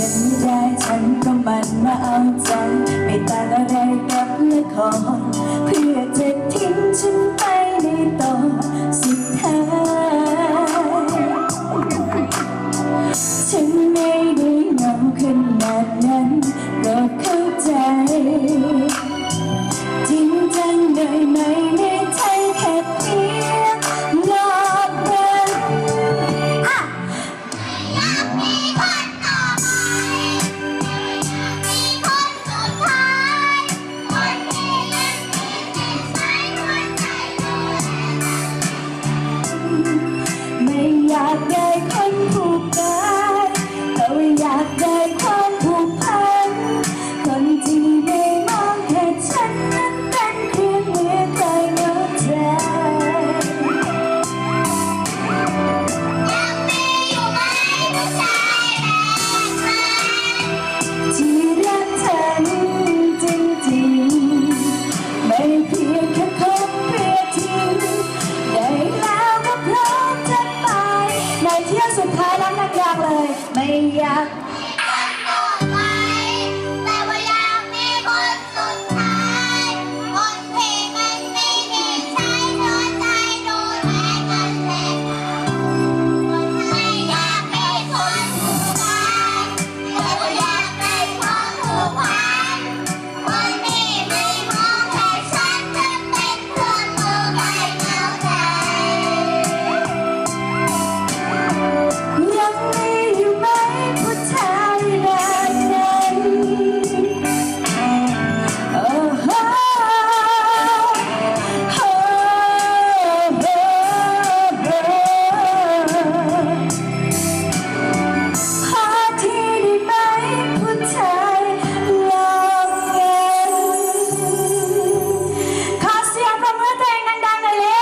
ย็นได้ฉันก็มันมาเอาใจ ไม่ต่างอะไรกับละคร 美呀。